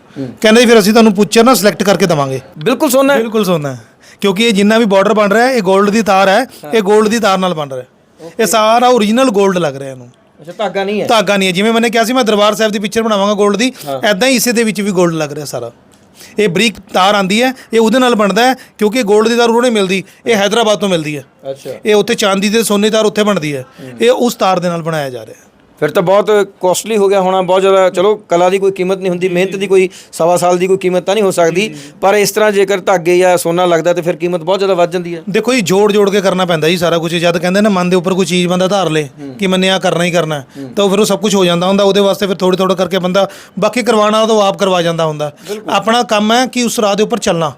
ਕਹਿੰਦੇ ਫਿਰ ਅਸੀਂ ਤੁਹਾਨੂੰ ਪੁੱਛਰ ਨਾ ਸਿਲੈਕਟ ਕਰਕੇ ਦਵਾਂਗੇ। ਬਿਲਕੁਲ ਸੋਨਾ ਹੈ। ਬਿਲਕੁਲ ਸੋਨਾ ਹੈ। ਕਿਉਂਕਿ ਇਹ ਜਿੰਨਾ ਵੀ ਬਾਰਡਰ ਬਣ ਰਿਹਾ ਇਹ 골ਡ ਦੀ ਤਾਰ ਹੈ ਇਹ 골ਡ ਦੀ ਤਾਰ ਨਾਲ ਬਣ ਰਿਹਾ ਹੈ। ਇਹ ਸਾਰਾ ਓਰੀਜਨਲ 골ਡ ਲੱਗ ਰਿਹਾ ਇਹਨੂੰ। ਅੱਛਾ ਧਾਗਾ ਨਹੀਂ ਹੈ? ਧਾਗਾ ਨਹੀਂ ਹੈ। ਜਿਵੇਂ ਮੈਨੇ ਕਿਹਾ ਸੀ ਮੈਂ ਦਰਬਾਰ ਸਾਹਿਬ ਦੀ ਪਿਕਚਰ ਬਣਾਵਾਂਗਾ 골ਡ ਦੀ ਐਦਾਂ ਹੀ ਇਸੇ ਦੇ ਵਿੱਚ ਵੀ 골ਡ ਲੱਗ ਰਿਹਾ ਸਾਰਾ। ਇਹ ਬਰੀਕ ਤਾਰ ਆਂਦੀ ਹੈ ਇਹ ਉਹਦੇ ਨਾਲ ਬਣਦਾ ਹੈ ਕਿਉਂਕਿ 골ਡ ਦੀ ਤਾਰ ਉਹਨੇ ਮਿਲਦੀ ਇਹ ਹైదరాబాద్ ਤੋਂ ਮਿਲਦੀ ਹੈ। ਅੱਛਾ। ਇਹ ਉੱਥੇ ਚਾਂਦੀ ਦੇ ਸੋਨੇ ਤਾਰ ਉੱਥੇ ਬਣਦੀ ਹੈ। ਇਹ ਉਸ ਤਾਰ ਦੇ ਨਾਲ ਬਣਾਇਆ ਜਾ ਰਿਹਾ ਹੈ। ਫਿਰ ਤਾਂ ਬਹੁਤ ਕੋਸਟਲੀ ਹੋ ਗਿਆ ਹੋਣਾ ਬਹੁਤ ਜ਼ਿਆਦਾ ਚਲੋ ਕਲਾ ਦੀ ਕੋਈ ਕੀਮਤ ਨਹੀਂ ਹੁੰਦੀ ਮਿਹਨਤ ਦੀ ਕੋਈ ਸਵਾ ਸਾਲ ਦੀ ਕੋਈ ਕੀਮਤ ਤਾਂ ਨਹੀਂ ਹੋ ਸਕਦੀ ਪਰ ਇਸ ਤਰ੍ਹਾਂ ਜੇਕਰ ਧਾਗੇ ਜਾਂ ਸੋਨਾ ਲੱਗਦਾ ਤੇ ਫਿਰ ਕੀਮਤ ਬਹੁਤ ਜ਼ਿਆਦਾ ਵੱਧ ਜਾਂਦੀ ਹੈ। ਦੇਖੋ ਜੀ ਜੋੜ ਜੋੜ ਕੇ ਕਰਨਾ ਪੈਂਦਾ ਜੀ ਸਾਰਾ ਕੁਝ ਜਦ ਕਹਿੰਦੇ ਨਾ ਮਨ ਦੇ ਉੱਪਰ ਕੋਈ ਚੀਜ਼ ਬੰਦਾ ਧਾਰ ਲੇ ਕਿ ਮੈਨੇ ਆ ਕਰਨਾ ਹੀ ਕਰਨਾ ਹੈ, ਤਾਂ ਉਹ ਫਿਰ ਉਹ ਸਭ ਕੁਝ ਹੋ ਜਾਂਦਾ ਹੁੰਦਾ ਉਹਦੇ ਵਾਸਤੇ ਫਿਰ ਥੋੜੀ ਥੋੜਾ ਕਰਕੇ ਬੰਦਾ ਬਾਕੀ ਕਰਵਾਉਣਾ ਉਹ ਤਾਂ ਉਹ ਆਪ ਕਰਵਾ ਜਾਂਦਾ ਹੁੰਦਾ। ਆਪਣਾ ਕੰਮ ਹੈ ਕਿ ਉਸ ਰਾਹ ਦੇ ਉੱਪਰ ਚੱਲਣਾ।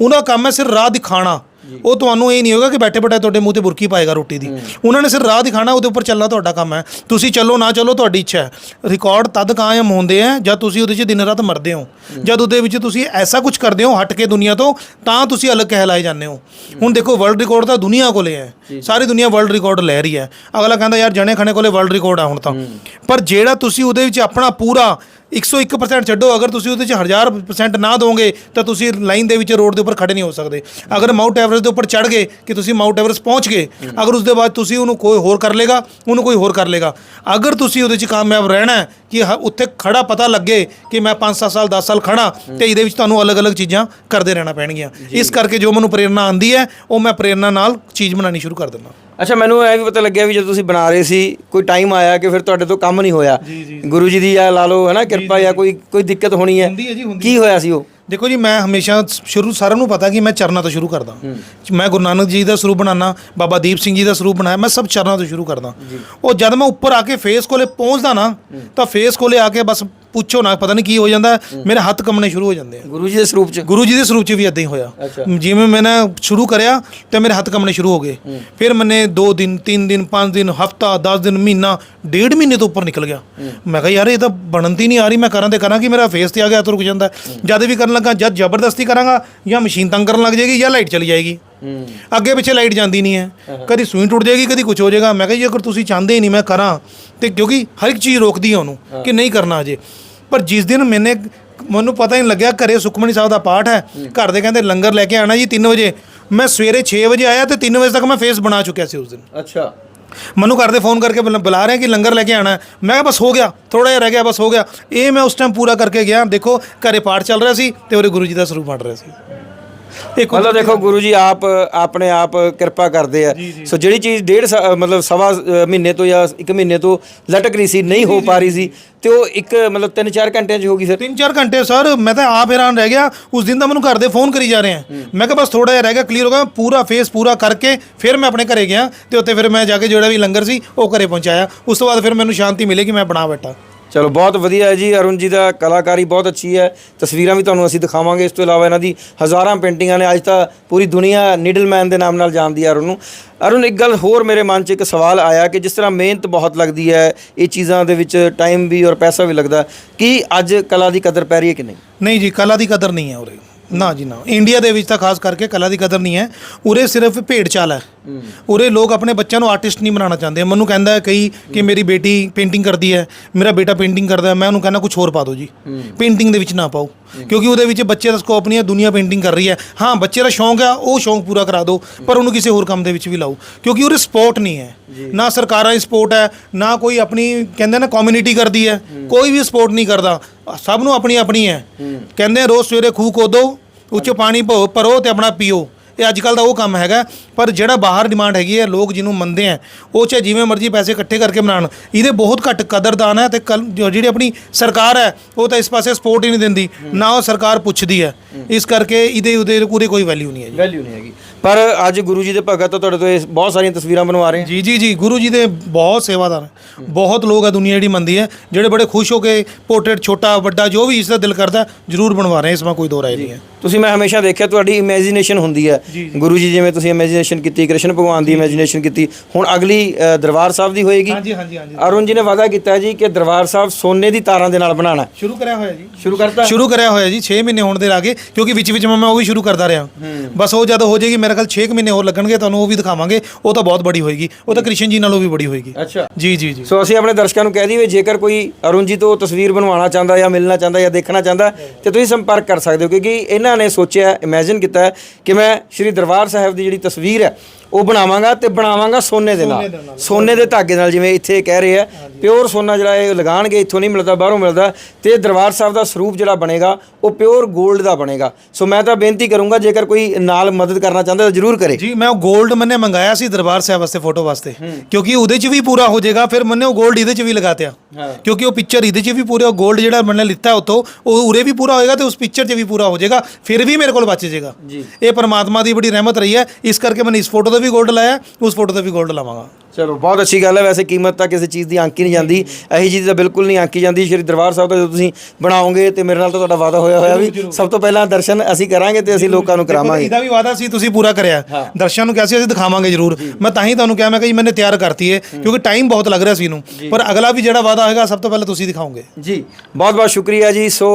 ਉਹਨਾਂ ਕੰਮ ਹੈ ਸਿਰ ਰਾਹ ਦਿਖਾਣਾ ਉਹ ਤੁਹਾਨੂੰ ਇਹ ਨਹੀਂ ਹੋਗਾ ਕਿ ਬੈਠੇ ਬੈਠੇ ਤੁਹਾਡੇ ਮੂੰਹ ਤੇ ਬੁਰਕੀ ਪਾਏਗਾ ਰੋਟੀ ਦੀ। ਉਹਨਾਂ ਨੇ ਸਿਰ ਰਾਹ ਦਿਖਾਣਾ ਉਹਦੇ ਉੱਪਰ ਚੱਲਣਾ ਤੁਹਾਡਾ ਕੰਮ ਹੈ। ਤੁਸੀਂ ਚੱਲੋ ਨਾ ਚੱਲੋ ਤੁਹਾਡੀ ਇੱਛਾ ਹੈ। ਰਿਕਾਰਡ ਤਦ ਕਾਇਮ ਹੁੰਦੇ ਆ ਜਦ ਤੁਸੀਂ ਉਹਦੇ 'ਚ ਦਿਨ ਰਾਤ ਮਰਦੇ ਹੋ। ਜਦ ਉਹਦੇ ਵਿੱਚ ਤੁਸੀਂ ਐਸਾ ਕੁਝ ਕਰਦੇ ਹੋ ਹਟ ਕੇ ਦੁਨੀਆ ਤੋਂ ਤਾਂ ਤੁਸੀਂ ਅਲੱਗ ਕਹਿਲਾਏ ਜਾਂਦੇ ਹੋ। ਹੁਣ ਦੇਖੋ ਵਰਲਡ ਰਿਕਾਰਡ ਤਾਂ ਦੁਨੀਆ ਕੋਲੇ ਹੈ। ਸਾਰੀ ਦੁਨੀਆ ਵਰਲਡ ਰਿਕਾਰਡ ਲੈ ਰਹੀ ਹੈ। ਅਗਲਾ ਕਹਿੰਦਾ ਯਾਰ ਜਣੇ ਖਣੇ ਕੋਲੇ ਵਰਲਡ ਰਿਕਾਰਡ ਆ ਹੁਣ ਤਾਂ। ਪਰ ਜਿਹੜਾ ਤੁਸੀਂ ਉਹਦੇ ਵਿੱਚ ਆਪਣਾ ਪੂਰਾ 101% ਛੱਡੋ ਅਗਰ ਤੁਸੀਂ ਉਹਦੇ 'ਚ 1000% ਨਾ ਦੋਗੇ ਤਾਂ ਤੁਸੀਂ ਲਾਈਨ ਦੇ ਵਿੱਚ ਰੋਡ ਦੇ ਉੱਪਰ ਖੜੇ ਨਹੀਂ ਹੋ ਸਕਦੇ। ਅਗਰ ਮਾਊਂਟ ਐਵਰੈਸਟ ਦੇ ਉੱਪਰ ਚੜ ਗਏ ਕਿ ਤੁਸੀਂ ਮਾਊਂਟ ਐਵਰੈਸਟ ਪਹੁੰਚ ਗਏ ਅਗਰ ਉਸ ਦੇ ਬਾਅਦ ਤੁਸੀਂ ਉਹਨੂੰ ਕੋਈ ਹੋਰ ਕਰ ਲੇਗਾ ਉਹਨੂੰ ਕੋਈ ਹੋਰ ਕਰ ਲੇਗਾ। ਅਗਰ ਤੁਸੀਂ ਉਹਦੇ 'ਚ ਕਾਮਯਾਬ ਰਹਿਣਾ ਹੈ ਕਿ ਉੱਥੇ ਖੜਾ ਪਤਾ ਲੱਗੇ ਕਿ ਮੈਂ 5-7 ਸਾਲ 10 ਸਾਲ ਖੜਾ ਤੇ ਇਹਦੇ ਵਿੱਚ ਤੁਹਾਨੂੰ ਅਲੱਗ-ਅਲੱਗ ਚੀਜ਼ਾਂ ਕਰਦੇ ਰਹਿਣਾ ਪੈਣਗੀਆਂ। ਇਸ ਕਰਕੇ ਜੋ ਮੈਨੂੰ ਪ੍ਰੇਰਣਾ ਆਂਦੀ ਹੈ ਉਹ ਮੈਂ ਪ੍ਰੇਰਣਾ ਨਾਲ ਚੀਜ਼ ਬਣਾਉਣੀ ਸ਼ੁਰੂ ਕਰ ਦਿੰਦਾ। ਅੱਛਾ ਮੈਨੂੰ ਇਹ ਵੀ ਪਤਾ ਲੱਗਿਆ ਵੀ ਜਦੋਂ ਤੁਸੀਂ ਬਣਾ ਰਹੇ ਸੀ ਕੋਈ ਟਾਈਮ ਆਇਆ ਕਿ ਫਿਰ ਤੁਹਾਡੇ ਤੋਂ ਕੰਮ ਨਹੀਂ ਹੋਇਆ? ਗੁਰੂ ਜੀ ਦੀ ਆ ਲਾ ਲਓ ਹੈ ਨਾ ਕਿਰਪਾ ਜਾਂ ਕੋਈ ਕੋਈ ਦਿੱਕਤ ਹੋਣੀ ਹੈ? ਕੀ ਹੋਇਆ ਸੀ ਉਹ? ਦੇਖੋ ਜੀ ਮੈਂ ਹਮੇਸ਼ਾ ਸ਼ੁਰੂ ਸਾਰਿਆਂ ਨੂੰ ਪਤਾ ਕਿ ਮੈਂ ਚਰਨਾਂ ਤੋਂ ਸ਼ੁਰੂ ਕਰਦਾ। ਮੈਂ ਗੁਰੂ ਨਾਨਕ ਜੀ ਦਾ ਸਰੂਪ ਬਣਾਉਣਾ ਬਾਬਾ ਦੀਪ ਸਿੰਘ ਜੀ ਦਾ ਸਰੂਪ ਬਣਾਇਆ ਮੈਂ ਸਭ ਚਰਨਾਂ ਤੋਂ ਸ਼ੁਰੂ ਕਰਦਾ। ਉਹ ਜਦ ਮੈਂ ਉੱਪਰ ਆ ਕੇ ਫੇਸ ਕੋਲੇ ਪਹੁੰਚਦਾ ਨਾ ਤਾਂ ਫੇਸ ਕੋਲੇ ਆ ਕੇ ਬਸ ਪੁੱਛੋ ਨਾ ਪਤਾ ਨਹੀਂ ਕੀ ਹੋ ਜਾਂਦਾ ਮੇਰੇ ਹੱਥ ਕੰਮਣੇ ਸ਼ੁਰੂ ਹੋ ਜਾਂਦੇ ਆ। ਗੁਰੂ ਜੀ ਦੇ ਸਰੂਪ 'ਚ? ਗੁਰੂ ਜੀ ਦੇ ਸਰੂਪ 'ਚ ਵੀ ਇਦਾਂ ਹੀ ਹੋਇਆ। ਜਿਵੇਂ ਮੈਂ ਨਾ ਸ਼ੁਰੂ ਕਰਿਆ ਤੇ ਮੇਰੇ ਹੱਥ ਕੰਮਣੇ ਸ਼ੁਰੂ ਹੋ ਗਏ। ਫਿਰ ਮੈਨੇ 2 ਦਿਨ 3 ਦਿਨ 5 ਦਿਨ ਹਫਤਾ 10 ਦਿਨ ਮਹੀਨਾ ਡੇਢ ਮਹੀਨੇ ਤੋਂ ਉੱਪਰ ਨਿਕਲ ਗਿਆ। ਮੈਂ ਕਿਹਾ ਯਾਰ ਇਹ ਤਾਂ ਬਣਨ ਦੀ ਨਹੀਂ ਆ ਰਹੀ ਮੈਂ ਕਰਾਂ ਤੇ ਕਰਾਂ ਕਿ ਮੇਰਾ ਫੇਸ ਤੇ ਆ ਗਿਆ ਤਾਂ ਰੁਕ ਜਾਂਦਾ। ਜਦ ਵੀ ਕਰਨ ਲੱਗਾ ਜਦ ਜ਼ਬਰਦਸਤੀ ਕਰਾਂਗਾ ਜਾਂ ਮਸ਼ੀਨ ਤੰਗ ਕਰਨ ਲੱਗ ਜਾਏਗੀ ਜਾਂ ਲਾਈਟ ਚਲੀ ਜਾਏਗੀ। ਅੱਗੇ ਪਿੱਛੇ ਲਾਈਟ ਜਾਂਦੀ ਨਹੀਂ ਹੈ। ਕਦੀ ਸੂਈ ਟੁੱਟ ਜਾਏਗੀ ਕਦੀ ਕੁਝ ਹੋ ਜਾਏਗਾ। ਮੈਂ ਕਿਹਾ ਜੀ ਅਗਰ ਤੁਸੀਂ ਚਾਹੁੰਦੇ ਹੀ ਨਹੀਂ ਮੈਂ ਕਰਾਂ। ਤੇ ਕਿਉਂਕਿ ਹਰ ਇੱਕ ਚੀਜ਼ ਰੋਕਦੀ ਹੈ ਉਹਨੂੰ ਕਿ ਨਹੀਂ ਕਰਨਾ ਅਜੇ। ਪਰ ਜਿਸ ਦਿਨ ਮੈਨੇ ਮੈਨੂੰ ਪਤਾ ਹੀ ਨਹੀਂ ਲੱਗਿਆ ਘਰੇ ਸੁਖਮਨੀ ਸਾਹਿਬ ਦਾ ਪਾਠ ਹੈ। ਘਰ ਦੇ ਕਹਿੰਦੇ ਲੰਗਰ ਲੈ ਕੇ ਆਣਾ ਜੀ 3 ਵਜੇ। ਮੈਂ ਸਵੇਰੇ 6 ਵਜੇ ਆਇਆ ਤੇ 3 ਵਜੇ ਤੱਕ ਮੈਂ ਫੇਸ ਬਣਾ ਚੁੱਕਿਆ ਸੀ ਉਸ ਦਿਨ। ਅੱਛਾ। ਮੈਨੂੰ ਘਰ ਦੇ ਫੋਨ ਕਰਕੇ ਬੁਲਾ- ਬੁਲਾ ਰਹੇ ਕਿ ਲੰਗਰ ਲੈ ਕੇ ਆਣਾ। ਹੈ। ਮੈਂ ਕਿਹਾ ਬਸ ਹੋ ਗਿਆ ਥੋੜਾ ਜਿਹਾ ਰਹਿ ਗਿਆ, ਬਸ ਹੋ ਗਿਆ। ਇਹ ਮੈਂ ਉਸ ਟਾਈਮ ਪੂਰਾ ਕਰਕੇ ਗਿਆ। ਦੇਖੋ, ਘਰੇ ਪਾਠ ਚੱਲ ਰਿਹਾ ਸੀ ਤੇ ਉਹਦੇ ਗੁਰੂ ਜੀ ਦਾ ਸਰੂਪ ਬਣ ਰਿਹਾ ਸੀ। ਇੱਕ ਮਤਲਬ ਦੇਖੋ ਗੁਰੂ ਜੀ ਆਪ ਆਪਣੇ ਆਪ ਕਿਰਪਾ ਕਰਦੇ ਆ। ਸੋ ਜਿਹੜੀ ਚੀਜ਼ ਡੇਢ ਸਾ- ਮਤਲਬ ਸਵਾ ਅ, ਮਹੀਨੇ ਤੋਂ ਜਾਂ ਇੱਕ ਮਹੀਨੇ ਤੋਂ ਲਟਕ ਰਹੀ ਸੀ ਨਹੀਂ ਹੋ ਪਾ ਰਹੀ ਸੀ ਤੇ ਉਹ ਇੱਕ ਮਤਲਬ 3-4 ਘੰਟਿਆਂ 'ਚ ਹੋ ਗਈ ਫਿਰ। ਤਿੰਨ ਚਾਰ ਘੰਟੇ ਸਰ ਮੈਂ ਤਾਂ ਆਪ ਹੈਰਾਨ ਰਹਿ ਗਿਆ। ਉਸ ਦਿਨ ਤਾਂ ਮੈਨੂੰ ਘਰ ਦੇ ਫੋਨ ਕਰੀ ਜਾ ਰਹੇ ਆ। ਮੈਂ ਕਿਹਾ ਬਸ ਥੋੜਾ ਜਿਹਾ ਰਹਿ ਗਿਆ ਕਲੀਅਰ ਹੋ ਗਿਆ। ਪੂਰਾ ਫੇਸ ਪੂਰਾ ਕਰਕੇ ਫਿਰ ਮੈਂ ਆਪਣੇ ਘਰੇ ਗਿਆ ਤੇ ਉੱਥੇ ਫਿਰ ਮੈਂ ਜਾ ਕੇ ਜਿਹੜਾ ਵੀ ਲੰਗਰ ਸੀ ਉਹ ਘਰੇ ਪਹੁੰਚਾਇਆ। ਉਸ ਤੋਂ ਬਾਅਦ ਫਿਰ ਮੈਨੂੰ ਸ਼ਾਂਤੀ ਮਿਲੀ ਕਿ ਮੈਂ ਬਣਾ ਬੈਠਾ। ਚਲੋ, ਬਹੁਤ ਵਧੀਆ ਹੈ ਜੀ। ਅਰੁਣ ਜੀ ਦਾ ਕਲਾਕਾਰੀ ਬਹੁਤ ਅੱਛੀ ਹੈ। ਤਸਵੀਰਾਂ ਵੀ ਤੁਹਾਨੂੰ ਅਸੀਂ ਦਿਖਾਵਾਂਗੇ। ਇਸ ਤੋਂ ਇਲਾਵਾ ਇਹਨਾਂ ਦੀ ਹਜ਼ਾਰਾਂ ਪੇਂਟਿੰਗਾਂ ਨੇ ਅੱਜ ਤਾਂ ਪੂਰੀ ਦੁਨੀਆ ਨੀਡਲਮੈਨ ਦੇ ਨਾਮ ਨਾਲ ਜਾਣਦੀ ਹੈ ਅਰੁਣ ਨੂੰ। ਅਰੁਣ, ਇੱਕ ਗੱਲ ਹੋਰ ਮੇਰੇ ਮਨ 'ਚ ਇੱਕ ਸਵਾਲ ਆਇਆ ਕਿ ਜਿਸ ਤਰ੍ਹਾਂ ਮਿਹਨਤ ਬਹੁਤ ਲੱਗਦੀ ਹੈ, ਇਹ ਚੀਜ਼ਾਂ ਦੇ ਵਿੱਚ ਟਾਈਮ ਵੀ ਔਰ ਪੈਸਾ ਵੀ ਲੱਗਦਾ। ਕੀ ਅੱਜ ਕਲਾ ਦੀ ਕਦਰ ਪੈ ਰਹੀ ਹੈ ਕਿ ਨਹੀਂ? ਨਹੀਂ ਜੀ, ਕਲਾ ਦੀ ਕਦਰ ਨਹੀਂ ਹੈ ਉਰੇ। ਨਾ ਜੀ, ਨਾ। ਇੰਡੀਆ ਦੇ ਵਿੱਚ ਤਾਂ ਖਾਸ ਕਰਕੇ ਕਲਾ ਦੀ ਕਦਰ ਨਹੀਂ ਹੈ। ਉਰੇ ਸਿਰਫ ਭੇਡ ਚਾਲ ਹੈ। ਉਰੇ ਲੋਕ ਆਪਣੇ ਬੱਚਿਆਂ ਨੂੰ ਆਰਟਿਸਟ ਨਹੀਂ ਬਣਾਉਣਾ ਚਾਹੁੰਦੇ। ਮੈਨੂੰ ਕਹਿੰਦਾ ਹੈ ਕਈ ਕਿ ਮੇਰੀ ਬੇਟੀ ਪੇਂਟਿੰਗ ਕਰਦੀ ਹੈ ਮੇਰਾ ਬੇਟਾ ਪੇਂਟਿੰਗ ਕਰਦਾ ਹੈ ਮੈਂ ਉਹਨੂੰ ਕਹਿੰਦਾ ਕੁਝ ਹੋਰ ਪਾ ਦਿਓ ਜੀ। ਪੇਂਟਿੰਗ ਦੇ ਵਿੱਚ ਨਾ ਪਾਓ। ਕਿਉਂਕਿ ਉਹਦੇ ਵਿੱਚ ਬੱਚੇ ਦਾ ਸਕੋਪ ਨਹੀਂ ਹੈ ਦੁਨੀਆ ਪੇਂਟਿੰਗ ਕਰ ਰਹੀ ਹੈ। ਹਾਂ ਬੱਚੇ ਦਾ ਸ਼ੌਂਕ ਆ ਉਹ ਸ਼ੌਂਕ ਪੂਰਾ ਕਰਾ ਦਿਓ ਪਰ ਉਹਨੂੰ ਕਿਸੇ ਹੋਰ ਕੰਮ ਦੇ ਵਿੱਚ ਵੀ ਲਾਓ। ਕਿਉਂਕਿ ਉਹਦੇ ਸਪੋਰਟ ਨਹੀਂ ਹੈ। ਨਾ ਸਰਕਾਰਾਂ ਦੀ ਸਪੋਰਟ ਹੈ ਨਾ ਕੋਈ ਆਪਣੀ ਕਹਿੰਦੇ ਨਾ ਕਮਿਊਨਿਟੀ ਕਰਦੀ ਹੈ। ਕੋਈ ਵੀ ਸਪੋਰਟ ਨਹੀਂ ਕਰਦਾ। ਸਭ ਨੂੰ ਆਪਣੀ ਆਪਣੀ ਹੈ। ਕਹਿੰਦੇ ਰੋਜ਼ ਸਵੇਰੇ ਖੂਹ ਖੋਦੋ ਉੱਚ ਪਾਣੀ ਭੋ- ਭਰੋ ਤੇ ਆਪਣਾ ਪੀਓ। ਇਹ ਅੱਜ ਕੱਲ ਦਾ ਉਹ ਕੰਮ ਹੈਗਾ ਪਰ ਜਿਹੜਾ ਬਾਹਰ ਡਿਮਾਂਡ ਹੈਗੀ ਹੈ ਲੋਕ ਜਿਹਨੂੰ ਮੰਨਦੇ ਆ ਉਹ ਚਾਹੇ ਜਿਵੇਂ ਮਰਜ਼ੀ ਪੈਸੇ ਇਕੱਠੇ ਕਰਕੇ ਬਣਾਉਣ ਇਹਦੇ ਬਹੁਤ ਘੱਟ ਕਦਰਦਾਨ ਹੈ ਤੇ ਜਿਹੜੀ ਆਪਣੀ ਸਰਕਾਰ ਹੈ ਉਹ ਤਾਂ ਇਸ ਪਾਸੇ ਸਪੋਰਟ ਹੀ ਨਹੀਂ ਦਿੰਦੀ ਨਾ ਉਹ ਸਰਕਾਰ ਪੁੱਛਦੀ ਹੈ। ਇਸ ਕਰਕੇ ਇਹਦੇ ਉਹਦੇ ਪੂਰੇ ਕੋਈ ਵੈਲਿਊ ਨਹੀਂ ਹੈ ਜੀ। ਵੈਲਿਊ ਨਹੀਂ ਹੈਗੀ। ਪਰ ਅੱਜ ਗੁਰੂ ਜੀ ਦੇ ਭਗਤ ਤਾਂ ਤੁਹਾਡੇ ਤੋਂ ਇਹ ਬਹੁਤ ਸਾਰੀਆਂ ਤਸਵੀਰਾਂ ਬਣਵਾ ਰਹੇ ਜੀ ਜੀ ਜੀ ਗੁਰੂ ਜੀ ਦੇ ਬਹੁਤ ਸੇਵਾਦਾਰ ਬਹੁਤ ਲੋਕ ਆ ਦੁਨੀਆ ਜਿਹੜੀ ਮੰਨਦੀ ਹੈ ਜਿਹੜੇ ਬੜੇ ਖੁਸ਼ ਹੋ ਕੇ ਪੋਰਟਰੇਟ ਛੋਟਾ ਵੱਡਾ ਜੋ ਵੀ ਇਸ ਦਾ ਦਿਲ ਕਰਦਾ ਜ਼ਰੂਰ ਬਣਵਾ ਰਹੇ ਇਸ ਵਿੱਚ ਕੋਈ ਦੋ ਰਾਏ ਨਹੀਂ ਹੈ। ਤੁਸੀਂ ਮੈਂ ਹਮੇਸ਼ਾ ਦੇਖਿਆ ਤੁਹਾਡੀ ਇਮੇਜਿਨੇਸ਼ਨ ਹੁੰਦੀ ਹੈ। ਗੁਰੂ ਜੀ ਜਿਵੇਂ ਤੁਸੀਂ ਇਮੇਜਿਨੇਸ਼ਨ ਕੀਤੀ ਕ੍ਰਿਸ਼ਨ ਭਗਵਾਨ ਦੀ ਇਮੇਜਿਨੇਸ਼ਨ ਕੀਤੀ ਹੁਣ ਅਗਲੀ ਦਰਬਾਰ ਸਾਹਿਬ ਦੀ ਹੋਏਗੀ। ਹਾਂਜੀ ਹਾਂਜੀ ਹਾਂਜੀ। ਅਰੁਣ ਜੀ ਨੇ ਵਾਅਦਾ ਕੀਤਾ ਜੀ ਕਿ ਦਰਬਾਰ ਸਾਹਿਬ ਸੋਨੇ ਦੀ ਤਾਰਾਂ ਦੇ ਨਾਲ ਬਣਾਉਣਾ ਸ਼ੁਰੂ ਕਰਿਆ ਹੋਇਆ ਜੀ। ਸ਼ੁਰੂ ਕਰਤਾ? ਸ਼ੁਰੂ ਕਰਿਆ ਹੋਇਆ ਜੀ 6 ਮਹੀਨੇ ਹੋਣ ਦੇ ਲਾਗੇ ਕਿਉਂਕਿ ਵਿੱਚ ਵਿੱਚ ਮੈਂ ਉਹ ਵੀ ਸ਼ੁਰੂ ਕਰਦਾ ਰਿਹਾ। ਬਸ ਉਹ ਜਦੋਂ ਹੋ ਜਾਏਗੀ ਮੇਰੇ ਖਿਆਲ 6 ਮਹੀਨੇ ਹੋਰ ਲੱਗਣਗੇ ਤੁਹਾਨੂੰ ਉਹ ਵੀ ਦਿਖਾਵਾਂਗੇ। ਉਹ ਤਾਂ ਬਹੁਤ ਬੜੀ ਹੋਏਗੀ। ਉਹ ਤਾਂ ਕ੍ਰਿਸ਼ਨ ਜੀ ਨਾਲੋਂ ਵੀ ਬੜੀ ਹੋਏਗੀ। ਅੱਛਾ। ਜੀ ਜੀ ਜੀ। ਸੋ ਅਸੀਂ ਆਪਣੇ ਦਰਸ਼ਕਾਂ ਨੂੰ ਕਹਿ ਦਈਏ ਜੇਕਰ ਕੋਈ ਅਰੁਣ ਜੀ ਤੋਂ ਤਸਵੀਰ ਬਣਵਾਉਣਾ ਚਾਹੁੰਦਾ ਜਾਂ ਮਿਲਣਾ ਚਾਹੁੰਦਾ ਜਾਂ ਦੇਖਣਾ ਚਾਹੁੰਦਾ ਤੇ ਤੁਸੀਂ ਸੰਪਰਕ ਕਰ ਸਕਦੇ ਹੋ ਕਿਉਂਕਿ ਇਹਨਾਂ ਨੇ ਸੋਚਿਆ ਇਮੇਜਿਨ ਕੀਤਾ ਕਿ ਮੈਂ ਸ਼੍ਰੀ ਦਰਬਾਰ ਸਾਹਿਬ ਦੀ ਜਿਹੜੀ ਤਸਵੀਰ ਹੈ ਉਹ ਬਣਾਵਾਂਗਾ ਤੇ ਬਣਾਵਾਂਗਾ ਸੋਨੇ ਦੇ ਨਾਲ। ਸੋਨੇ ਦੇ ਧਾਗੇ ਨਾਲ ਜਿਵੇਂ ਇੱਥੇ ਕਹਿ ਰਹੇ ਆ ਪਿਓਰ ਸੋਨਾ ਜਿਹੜਾ ਇਹ ਲਗਾਣਗੇ ਇੱਥੋਂ ਨਹੀਂ ਮਿਲਦਾ ਬਾਹਰੋਂ ਮਿਲਦਾ ਤੇ ਦਰਬਾਰ ਸਾਹਿਬ ਦਾ ਸਰੂਪ ਜਿਹੜਾ ਬਣੇਗਾ ਉਹ ਪਿਓਰ 골ਡ ਦਾ ਬਣੇਗਾ। ਸੋ ਮੈਂ ਤਾਂ ਬੇਨਤੀ ਕਰੂੰਗਾ ਜੇਕਰ ਕੋਈ ਨਾਲ ਮਦਦ ਕਰਨਾ ਚਾਹੁੰਦਾ ਤਾਂ ਜ਼ਰੂਰ ਕਰੇ। ਜੀ ਮੈਂ ਉਹ 골ਡ ਮੈਨੇ ਮੰਗਾਇਆ ਸੀ ਦਰਬਾਰ ਸਾਹਿਬ ਵਾਸਤੇ ਫੋਟੋ ਵਾਸਤੇ। ਕਿਉਂਕਿ ਉਹਦੇ 'ਚ ਵੀ ਪੂਰਾ ਹੋ ਜਾਏਗਾ ਫਿਰ ਮੈਨੇ ਉਹ 골ਡ ਇਹਦੇ 'ਚ ਵੀ ਲਗਾਤਿਆ ਕਿਉਂਕਿ ਉਹ ਪਿਕਚਰ ਇਹਦੇ 'ਚ ਵੀ ਪੂਰਾ 골ਡ ਜਿਹੜਾ ਮੈਨੇ ਲਿੱਤਾ ਉਤੋਂ ਉਹ ਉਰੇ ਵੀ ਪੂਰਾ ਹੋਏਗਾ ਤੇ ਉਸ ਪਿਕਚਰ 'ਚ ਵੀ ਪੂਰਾ ਹੋ ਜਾਏਗਾ ਫਿਰ ਵੀ ਮੇਰੇ ਕੋਲ ਬਚ ਜਾਏਗਾ। ਇਹ ਪਰਮਾਤਮਾ ਦੀ ਬੜੀ ਰਹਿਮਤ ਰਹੀ ਹੈ। ਇਸ ਕਰਕੇ ਮੈਨੇ ਇਸ ਫੋਟੋ ਦਾ ਵੀ 골ਡ ਲਾਇਆ ਉਸ ਫੋਟੋ ਦਾ ਵੀ 골ਡ ਲਾਵਾਂਗਾ। ਚਲੋ ਬਹੁਤ ਅੱਛੀ ਗੱਲ ਹੈ। ਵੈਸੇ ਕੀਮਤ ਤਾਂ ਕਿਸੇ ਚੀਜ਼ ਦੀ ਆਂਕੀ ਨਹੀਂ ਜਾਂਦੀ। ਇਹੀ ਚੀਜ਼ ਤਾਂ ਬਿਲਕੁਲ ਨਹੀਂ ਆਂਕੀ ਜਾਂਦੀ। ਸ਼੍ਰੀ ਦਰਬਾਰ ਸਾਹਿਬ ਦਾ ਜਦੋਂ ਤੁਸੀਂ ਬਣਾਓਗੇ ਤੇ ਮੇਰੇ ਨਾਲ ਤਾਂ ਤੁਹਾਡਾ ਵਾਅਦਾ ਹੋਇਆ ਹੋਇਆ ਵੀ ਸਭ ਤੋਂ ਪਹਿਲਾਂ ਦਰਸ਼ਨ ਅਸੀਂ ਕਰਾਂਗੇ ਤੇ ਅਸੀਂ ਲੋਕਾਂ ਨੂੰ ਕਰਾਵਾਂਗੇ। ਇਹਦਾ ਵੀ ਵਾਅਦਾ ਸੀ ਤੁਸੀਂ ਪੂਰਾ ਕਰਿਆ। ਦਰਸ਼ਨ ਨੂੰ ਕਿਹਾ ਸੀ ਅਸੀਂ ਦਿਖਾਵਾਂਗੇ ਜ਼ਰੂਰ। ਮੈਂ ਤਾਂ ਹੀ ਤੁਹਾਨੂੰ ਕਿਹਾ ਮੈਂ ਕਿ ਜੀ ਮੈਨੇ ਤਿਆਰ ਕਰਤੀ ਹੈ। ਕਿਉਂਕਿ ਟਾਈਮ ਬਹੁਤ ਲੱਗ ਰਿਹਾ ਸੀ ਇਹਨੂੰ। ਪਰ ਅਗਲਾ ਵੀ ਜਿਹੜਾ ਵਾਅਦਾ ਹੋਏਗਾ ਸਭ ਤੋਂ ਪਹਿਲਾਂ ਤੁਸੀਂ ਦਿਖਾਓਗੇ। ਜੀ ਬਹੁਤ ਬਹੁਤ ਸ਼ੁਕਰੀਆ ਜੀ। ਸੋ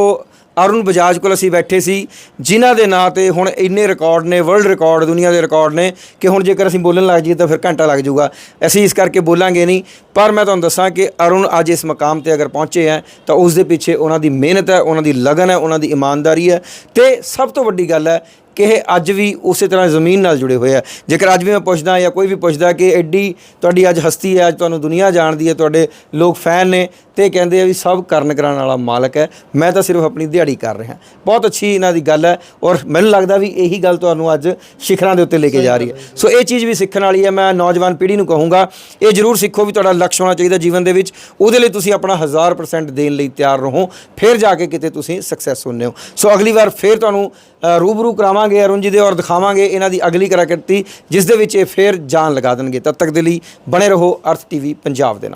ਅਰੁਣ ਬਜਾਜ ਕੋਲ ਅਸੀਂ ਬੈਠੇ ਸੀ, ਜਿਨ੍ਹਾਂ ਦੇ ਨਾਂ ਤੇ ਹੁਣ ਇੰਨੇ ਰਿਕਾਰਡ ਨੇ ਵਰਲਡ ਰਿਕਾਰਡ ਦੁਨੀਆ ਦੇ ਰਿਕਾਰਡ ਨੇ, ਕਿ ਹੁਣ ਜੇਕਰ ਅਸੀਂ ਬੋਲਣ ਲੱਗ ਜਾਈਏ ਤਾਂ ਫਿਰ ਘੰਟਾ ਲੱਗ ਜਾਊਗਾ। ਅਸੀਂ ਇਸ ਕਰਕੇ ਬੋਲਾਂਗੇ ਨਹੀਂ, ਪਰ ਮੈਂ ਤੁਹਾਨੂੰ ਦੱਸਾਂ ਕਿ ਅਰੁਣ ਅੱਜ ਇਸ ਮਕਾਮ ਤੇ ਅਗਰ ਪਹੁੰਚੇ ਹੈ, ਤਾਂ ਉਸ ਦੇ ਪਿੱਛੇ ਉਹਨਾਂ ਦੀ ਮਿਹਨਤ ਹੈ, ਉਹਨਾਂ ਦੀ ਲਗਨ ਹੈ, ਉਹਨਾਂ ਦੀ ਇਮਾਨਦਾਰੀ ਹੈ। ਤੇ ਸਭ ਤੋਂ ਵੱਡੀ ਗੱਲ ਹੈ ਕਿ ਇਹ ਅੱਜ ਵੀ ਉਸੇ ਤਰ੍ਹਾਂ ਜ਼ਮੀਨ ਨਾਲ ਜੁੜੇ ਹੋਏ ਆ ਜੇਕਰ ਅੱਜ ਵੀ ਮੈਂ ਪੁੱਛਦਾ ਜਾਂ ਕੋਈ ਵੀ ਪੁੱਛਦਾ ਕਿ ਐਡੀ ਤੁਹਾਡੀ ਅੱਜ ਹਸਤੀ ਹੈ, ਅੱਜ ਤੁਹਾਨੂੰ ਦੁਨੀਆ ਜਾਣਦੀ ਹੈ, ਤੁਹਾਡੇ ਲੋਕ ਫੈਨ ਨੇ ਤੇ ਕਹਿੰਦੇ ਆ ਵੀ ਸਭ ਕਰਨ ਕਰਾਉਣ ਵਾਲਾ ਮਾਲਕ ਹੈ। ਮੈਂ ਤਾਂ ਸਿਰਫ ਆਪਣੀ ਦਿਹਾੜੀ ਕਰ ਰਿਹਾ। ਬਹੁਤ ਅੱਛੀ ਇਹਨਾਂ ਦੀ ਗੱਲ ਹੈ ਔਰ ਮੈਨੂੰ ਲੱਗਦਾ ਵੀ ਇਹੀ ਗੱਲ ਤੁਹਾਨੂੰ ਅੱਜ ਸਿਖਰਾਂ ਦੇ ਉੱਤੇ ਲੈ ਕੇ ਜਾ ਰਹੀ ਹੈ। ਸੋ ਇਹ ਚੀਜ਼ ਵੀ ਸਿੱਖਣ ਵਾਲੀ ਹੈ। ਮੈਂ ਨੌਜਵਾਨ ਪੀੜ੍ਹੀ ਨੂੰ ਕਹੂੰਗਾ ਇਹ ਜ਼ਰੂਰ ਸਿੱਖੋ ਵੀ ਤੁਹਾਡਾ ਲਕਸ਼ ਹੋਣਾ ਚਾਹੀਦਾ ਜੀਵਨ ਦੇ ਵਿੱਚ। ਉਹਦੇ ਲਈ ਤੁਸੀਂ ਆਪਣਾ 1000% ਦੇਣ ਲਈ ਤਿਆਰ ਰਹੋ। ਫਿਰ ਜਾ ਕੇ ਕਿਤੇ ਤੁਸੀਂ ਸਕਸੈਸ ਹੁੰਨੇ ਹੋ। ਸੋ ਅਗਲੀ ਵਾਰ ਫਿਰ ਤੁਹਾਨੂੰ ਰੂਬਰੂ ਕਰਾਵਾਂਗੇ ਅਰੁਣ ਜੀ ਦੇ ਔਰ ਦਿਖਾਵਾਂਗੇ ਇਹਨਾਂ ਦੀ ਅਗਲੀ ਕਰਾਕਰਤੀ ਜਿਸ ਦੇ ਵਿੱਚ ਇਹ ਫਿਰ ਜਾਨ ਲਗਾ ਦੇਣਗੇ। ਤਦ ਤੱਕ ਦੇ ਲਈ ਬਣੇ ਰਹੋ ਅਰਥ ਟੀਵੀ ਪੰਜਾਬ ਦੇ ਨਾਲ।